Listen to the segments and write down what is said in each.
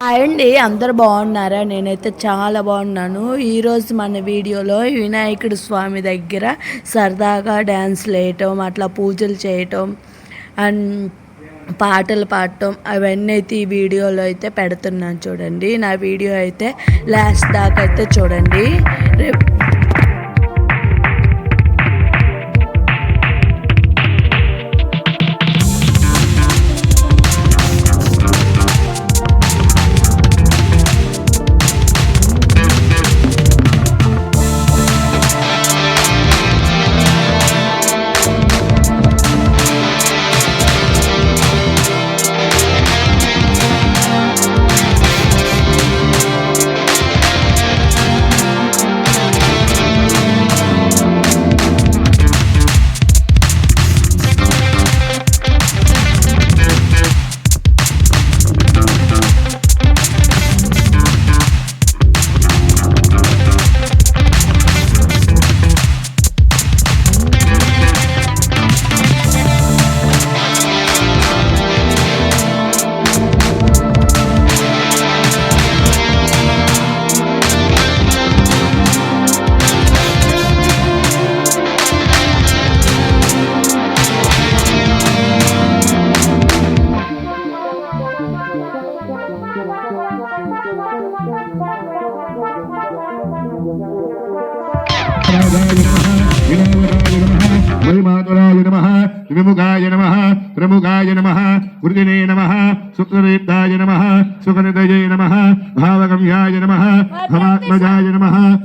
Hi అండి అందరు బాగున్నారా? నేనైతే చాలా బాగున్నాను. ఈరోజు మన వీడియోలో వినాయకుడు స్వామి దగ్గర సరదాగా డ్యాన్స్లు వేయటం అట్లా పూజలు చేయటం అండ్ పాటలు పాడటం అవన్నీ అయితే ఈ వీడియోలో అయితే పెడుతున్నాను చూడండి. నా వీడియో అయితే లాస్ట్ దాకా అయితే చూడండి. రేపు महिमातुराय नमः द्विमुखाय नमः वृदिने नमः सुकृताय नमः सुकृतये नमः भावगम्याय नमः भवात्मजाय नमः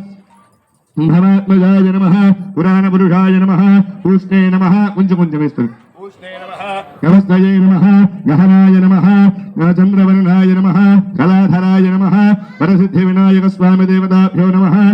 भवात्मजाय नमः पुराणपुरुषाय नमः पुष्णे नमः कुञ्चकुञ्चमिस्तु। गवस्तये नमः। गहनाय नमः चन्द्रवर्णाय नमः कलाधराय नमः परसिद्धिविनायकस्वामिदेवताभ्यो नमः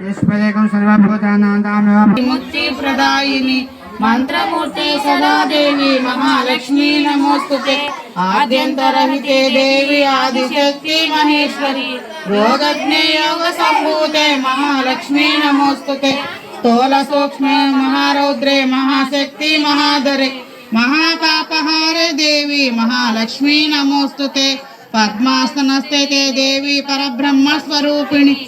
ईश्वरेकं सदा देवी महालक्ष्मी नमोऽस्तु आद्यंतरहिते देवी आदिशक्ति महेश्वरी, रोगज्ञे संभूते महालक्ष्मी नमोऽस्तु तोल सूक्ष्म महारौद्रे, महाशक्ति महाधरे महापापहारे देवी, महालक्ष्मी नमोस्तुते। पद्मासनस्ते ते देवी, परब्रह्मस्वरूपिणि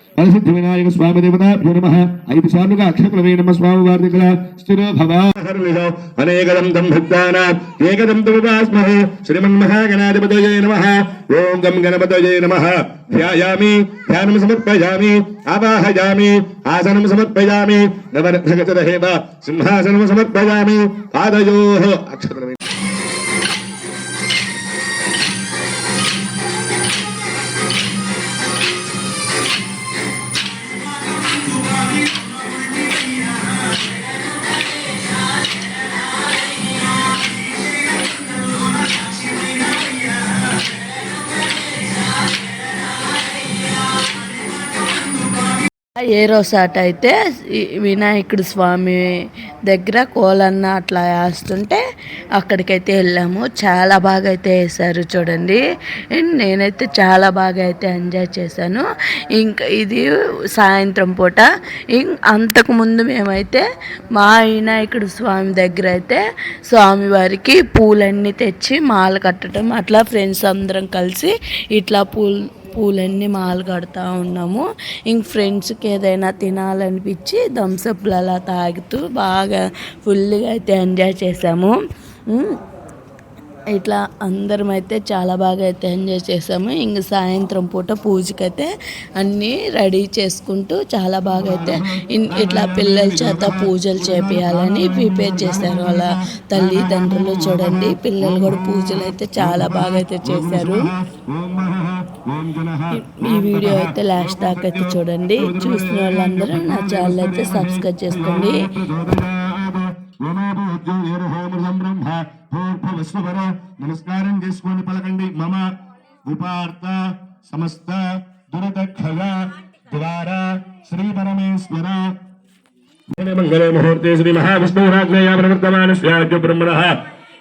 Mm-hmm. పుత్ర వినాయక స్వామి దేవతమావాహయామి దేవతాభ్యో నమ. ఐదు సార్లుగా అక్షరమే నమ స్వామి వారి దగ్గర స్థిరో భవ అనేకదం భక్తానాం ఏకదం శ్రీమన్మహాగణాధిపతయే ఓం గం గణపతయే ధ్యాయామి ధ్యానం సమర్పయామి ఆవాహయామి ఆసనం సమర్పయామి సింహాసనం సమర్పయామి పాదయోః అక్షరమే ఏరోసాట్ అయితే వినాయకుడు స్వామి దగ్గర కోలన్న అట్లా వేస్తుంటే అక్కడికైతే వెళ్ళాము. చాలా బాగా అయితే వేశారు చూడండి. అండ్ నేనైతే చాలా బాగా అయితే ఎంజాయ్ చేశాను. ఇంకా ఇది సాయంత్రం పూట. ఇం- అంతకుముందు మేమైతే మా వినాయకుడు స్వామి దగ్గర అయితే స్వామివారికి పూలన్నీ తెచ్చి మాల కట్టడం అట్లా ఫ్రెండ్స్ అందరం కలిసి ఇట్లా పూలు పూలన్నీ మాలు కడతా ఉన్నాము. ఇంక ఫ్రెండ్స్కి ఏదైనా తినాలనిపించి థమ్స్అప్లు అలా తాగుతూ బాగా ఫుల్గా అయితే ఎంజాయ్ చేసాము. ఇట్లా అందరం అయితే చాలా బాగా అయితే ఎంజాయ్ చేసాము. ఇంక సాయంత్రం పూట పూజకైతే అన్నీ రెడీ చేసుకుంటూ చాలా బాగా అయితే ఇన్- ఇట్లా పిల్లల చేత పూజలు చేపియాలని ప్రిపేర్ చేశారు. వాళ్ళ తల్లిదండ్రులు చూడండి పిల్లలు కూడా పూజలు అయితే చాలా బాగా అయితే చేశారు. ఈ వీడియో అయితే లాస్ట్ దాకా అయితే చూడండి. చూసిన వాళ్ళందరూ నా ఛానల్ అయితే సబ్స్క్రైబ్ చేసుకోండి. నమస్కారం. చేసుకోండి పలకండి మమ ఉపార్త సమస్త దురదక్షయ ద్వారా శ్రీ పరమేశ్వర మంగళ ముహూర్తే శ్రీ మహావిష్ణురాజ్ఞయా ప్రవర్తమానస్యాద్య బ్రహ్మణః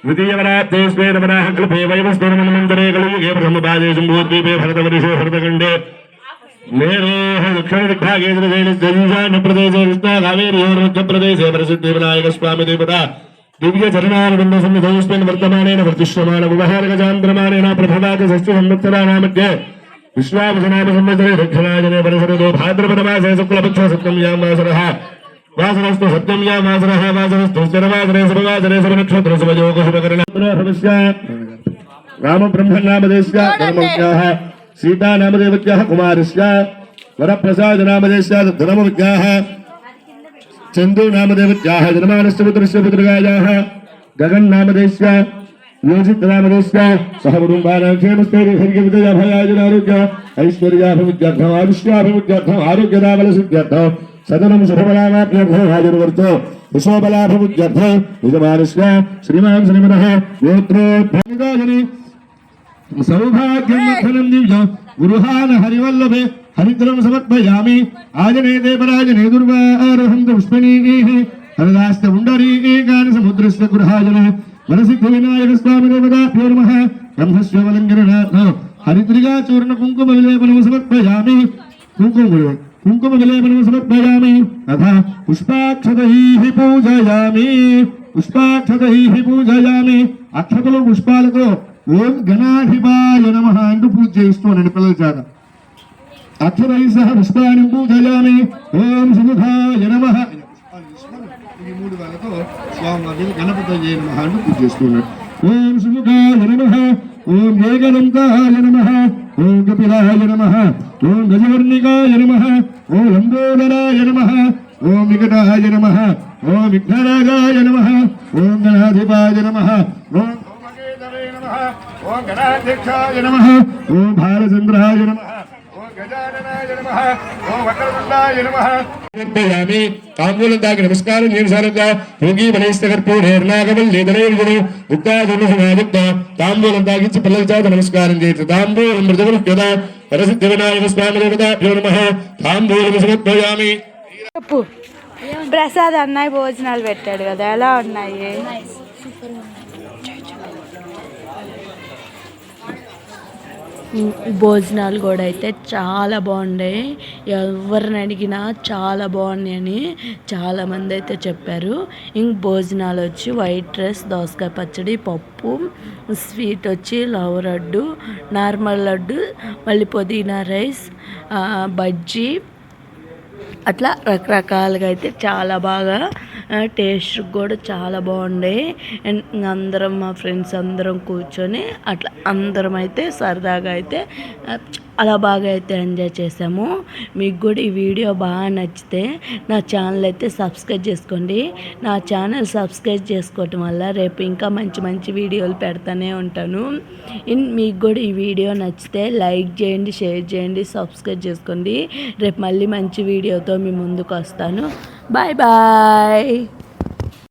द्वितीयवरात्तेस्मे नमनः कल्पे वयमस्मे नमन्मन्तरे खलु युगे प्रथमपादे जम्बूद्वीपे भरतवर्षे भरतखण्डे मेरोः दक्षिणदिग्भागेन्द्रदेशप्रदेशे कृष्णाकावेर्योर्मध्यप्रदेशे प्रसिद्धिविनायकस्वामिदेवता दिव्यचरणारविन्दसन्निधौस्मिन् वर्तमानेन वर्तिष्यमाणमुपहारकचान्द्रमाणेन प्रभवाति षष्टिसंवत्सराणामध्ये विश्वाभजनामसंवत्सरे दक्षिणाजने वासरः वासरस्तु सत्यम्या वासरः, वासरस्तु सर्वासरे सर्ववासरे सर्वनक्षत्र सर्वयोग शुभकरणस्य रामब्रह्मनामदेस्य धर्मविज्ञाः सीतानामदेवज्ञः, कुमारस्य वरप्रसादनामदेस्य धर्मविज्ञाः चन्दुनामदेवज्ञाः जनमानस्य पुत्रस्य पुत्रगायाः गगन्नामदेस्य योजितनामदेस्य सह कुटुम्बानां क्षेमस्थैर्यभयाजनारोग्य ऐश्वर्याभिवृद्ध्यर्थम्, आयुष्याभिवृद्ध्यर्थम् आरोग्यदाबलसिद्ध्यर्थम् సదనం శుభబలాభ్యర్థాజనువర్త విశ్వబలాభముద్యర్థ నిజమానుష్ణ శ్రీమాన్ శ్రీమన గోత్రోద్భోగాజని సౌభాగ్యం మథనం దివ్య గురుహాన హరివల్లభే హరిద్రం సమర్పయామి ఆజనే దేవరాజనే దుర్వారహం పుష్పణీ హరదాస్త ఉండరీకాని సముద్రస్య గృహాజన వరసిద్ధ వినాయక స్వామి దేవతాభ్యో నమ బ్రహ్మస్వలంకరణ హరిద్రిగా చూర్ణ కుంకుమ విలేపనం సమర్పయామి కుంకుమ విలే- కుంకుమ అథ పుష్పాక్షతై పూజయామి పుష్పాక్షతై పూజయామి అక్షతలు పుష్పాలతో ఓం గణాధిపాయ నమ అంటూ పూజ చేయిస్తున్నాను పిల్లల చేత. అక్షరై సహ పుష్పాన్ని పూజయామి। ఓం సుముఖాయ నమ. ఈ మూడు వేలతో స్వామి గణపతి నమ అంటూ పూజ చేస్తున్నాడు ఓం సుముఖాయ నమ. ఓం ఏకదంతాయ నమ. ओम कपिलाय नमः ॐ गजवर्णिकाय नमः ॐ लम्बोदराय नमः ॐ विकटाय नमः ॐ विघ्नरागाय नमः ओम गणाधिपाय नमः ॐ ॐ गणाध्यक्षाय नमः ॐ भारचन्द्राय नमः। తాంబూలం దాకి నమస్కారం చేశారుగా భోగి బలైస్తకర్పూర్ణేర్నాగవల్లేదనైర్గుణు ఉక్తాదునుసునాయుక్త తాంబూలం తాగించి పిల్లల చేత నమస్కారం చేయొచ్చు తాంబూలం మృదువులు కదా. వరసిద్ధి వినాయక స్వామి దేవతాభ్యో నమ. తాంబూలం సమర్పయామి. ప్రసాద్ అన్నయ్య భోజనాలు పెట్టాడు కదా. ఎలా ఉన్నాయి. భోజనాలు కూడా అయితే చాలా బాగున్నాయి ఎవరిని అడిగినా చాలా బాగున్నాయని చాలామంది అయితే చెప్పారు. ఇంక భోజనాలు వచ్చి వైట్ రైస్ దోసకాయ పచ్చడి పప్పు స్వీట్ వచ్చి లవ్ లడ్డు నార్మల్ లడ్డు మళ్ళీ పుదీనా రైస్ బజ్జీ. అట్లా రకరకాలుగా అయితే చాలా బాగా టేస్ట్ కూడా చాలా బాగుండే. అండ్ అందరం మా ఫ్రెండ్స్ అందరం కూర్చొని అట్లా అందరం అయితే సరదాగా అయితే చాలా బాగా అయితే ఎంజాయ్ చేసాము. మీకు కూడా ఈ వీడియో బాగా నచ్చితే నా ఛానల్ అయితే సబ్స్క్రైబ్ చేసుకోండి. నా ఛానల్ సబ్స్క్రైబ్ చేసుకోవటం వల్ల రేపు ఇంకా మంచి మంచి వీడియోలు పెడతానే ఉంటాను. ఇన్ మీకు కూడా ఈ వీడియో నచ్చితే లైక్ చేయండి షేర్ చేయండి సబ్స్క్రైబ్ చేసుకోండి. రేపు మళ్ళీ మంచి వీడియోతో మీ ముందుకు వస్తాను. Bye-bye.